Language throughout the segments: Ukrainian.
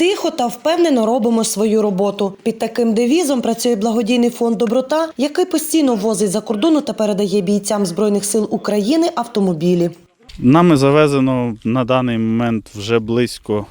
Тихо та впевнено робимо свою роботу. Під таким девізом працює благодійний фонд Доброта, який постійно возить за кордону та передає бійцям збройних сил України автомобілі. Нами завезено на даний момент вже близько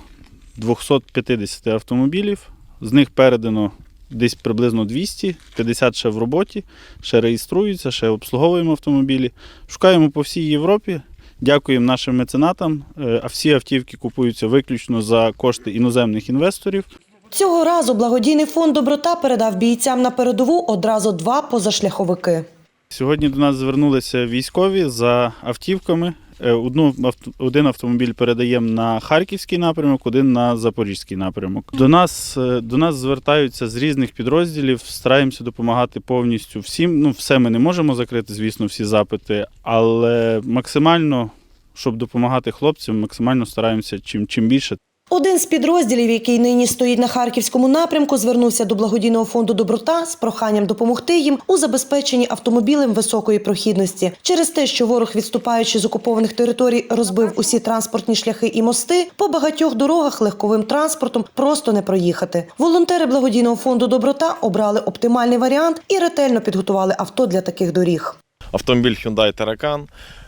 250 автомобілів. З них передано десь приблизно 200, 50 ще в роботі, ще реєструються, ще обслуговуємо автомобілі. Шукаємо по всій Європі. Дякуємо нашим меценатам. Е, А всі автівки купуються виключно за кошти іноземних інвесторів. Цього разу благодійний фонд Доброта передав бійцям на передову одразу два позашляховики. Сьогодні до нас звернулися військові за автівками. Е, Одну один автомобіль передаємо на харківський напрямок, один на запорізький напрямок. До нас, е, до нас звертаються з різних підрозділів, стараємося допомагати повністю всім. Ну, все ми не можемо закрити, звісно, всі запити, але максимально, щоб допомагати хлопцям, максимально стараємося чим, чим більше, Один з підрозділів, який нині стоїть на харківському напрямку, звернувся до благодійного фонду Доброта з проханням допомогти їм у забезпеченні автомобілем високої прохідності. Через те, що ворог, відступаючи з окупованих територій, розбив усі транспортні шляхи і мости, по багатьох дорогах легковим транспортом просто не проїхати. Волонтери благодійного фонду Доброта обрали оптимальний варіант і ретельно підготували авто для таких доріг. Автомобіль Hyundai Terracan,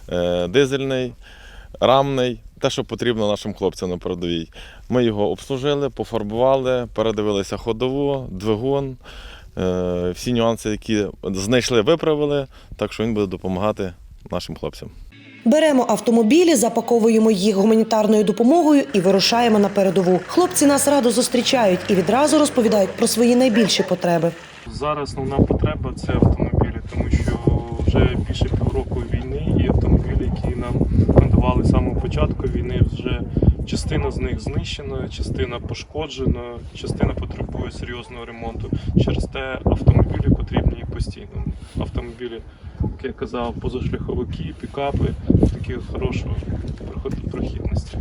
е, дизельний, рамний, те, що потрібно нашим хлопцям на передовій. Ми його обслужили, пофарбували, передивилися ходову, двигун, е, всі нюанси, які знайшли, виправили, так що він буде допомагати нашим хлопцям. Беремо автомобілі, запаковуємо їх гуманітарною допомогою і вирушаємо на передову. Хлопці нас радо зустрічають і відразу розповідають про свої найбільші потреби. Зараз основна потреба це автомобілі, тому що вже більше півроку війни і автомобілі, які нам надавали з самого початку війни, вже частина з них знищена, частина пошкоджена, частина потребує серйозного ремонту. Через те автомобілі потрібні постійно. Автомобілі, як я казав, позашляховики, пікапи такі хорошої проход- прохідності.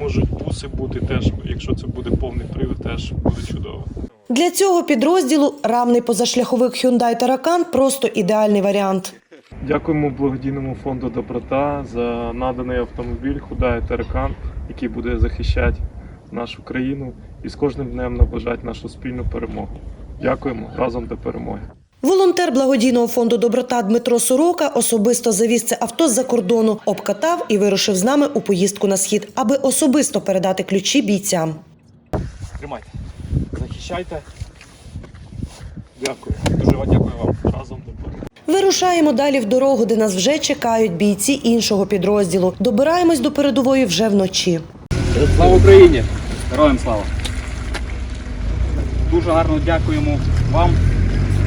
Можуть буси бути теж, якщо це буде повний привід, теж буде чудово. Для цього підрозділу рамний позашляховик Hyundai Terracan – просто ідеальний варіант. Дякуємо благодійному фонду Доброта за наданий автомобіль Худая Терекан, який буде захищати нашу країну і з кожним днем наближати нашу спільну перемогу. Дякуємо разом до перемоги. Волонтер благодійного фонду Доброта Дмитро Сорока особисто завіз це авто з-за кордону, обкатав і вирушив з нами у поїздку на схід, аби особисто передати ключі бійцям. Тримайте, захищайте. Дякую. Дуже дякую вам. Разом до перемоги. Вирушаємо далі в дорогу, де нас вже чекають бійці іншого підрозділу. Добираємось до передової вже вночі. Слава Україні! Героям слава! Дуже гарно дякуємо вам,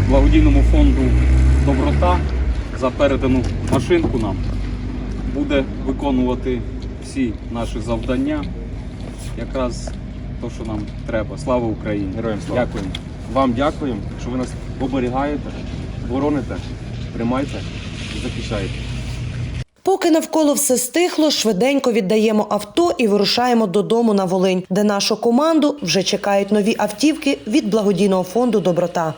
благодійному фонду Доброта, за передану машинку нам. Буде виконувати всі наші завдання. Якраз те, що нам треба. Слава Україні! Героям слава. Дякуємо. Вам дякуємо, що ви нас оберігаєте, бороните, тримайте і захищайте. Поки навколо все стихло, швиденько віддаємо авто і вирушаємо додому на Волинь, де нашу команду вже чекають нові автівки від благодійного фонду Доброта.